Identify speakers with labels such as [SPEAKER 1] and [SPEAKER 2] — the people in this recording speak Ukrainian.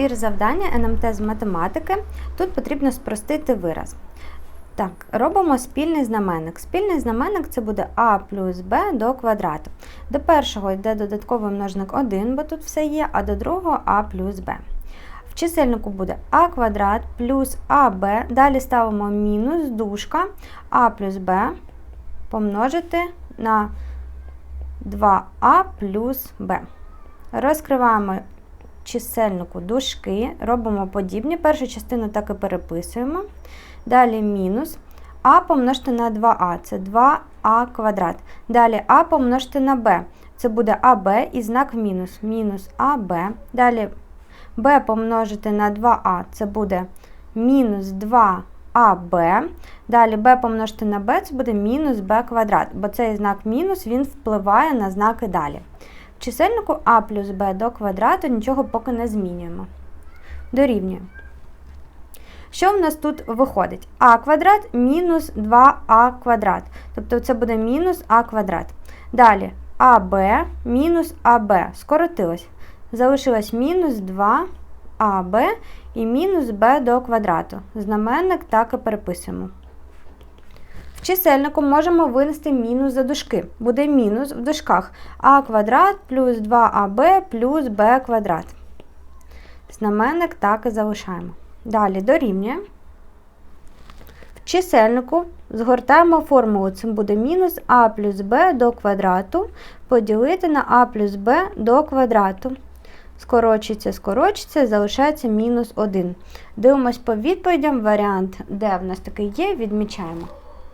[SPEAKER 1] Набір завдання НМТ з математики. Тут потрібно спростити вираз. Так, робимо спільний знаменник. Спільний знаменник це буде а плюс b до квадрату. До першого йде додатковий множник 1, бо тут все є, а до другого а плюс b. В чисельнику буде а квадрат плюс аб. Далі ставимо мінус дужка а плюс b помножити на 2а плюс b. Розкриваємо чисельнику дужки, робимо подібні. Першу частину так і переписуємо. Далі мінус а помножити на 2а, це 2а квадрат. Далі а помножити на b, це буде аб і знак мінус, мінус аб. Далі b помножити на 2а, це буде мінус 2аб. Далі b помножити на b, це буде мінус b квадрат, бо цей знак мінус він впливає на знаки далі. В чисельнику а плюс b до квадрату нічого поки не змінюємо. Дорівнює. Що в нас тут виходить? а квадрат мінус 2а квадрат. Тобто це буде мінус а квадрат. Далі аб мінус аб. Скоротилось. Залишилось мінус 2аб і мінус b до квадрату. Знаменник так і переписуємо. В чисельнику можемо винести мінус за дужки. Буде мінус в дужках а квадрат плюс 2аб плюс b квадрат. Знаменник так і залишаємо. Далі дорівнює. В чисельнику згортаємо формулу. Це буде мінус а плюс b до квадрату поділити на а плюс b до квадрату. Скорочиться, скорочиться, залишається мінус 1. Дивимось по відповідям. Варіант, де в нас такий є, відмічаємо.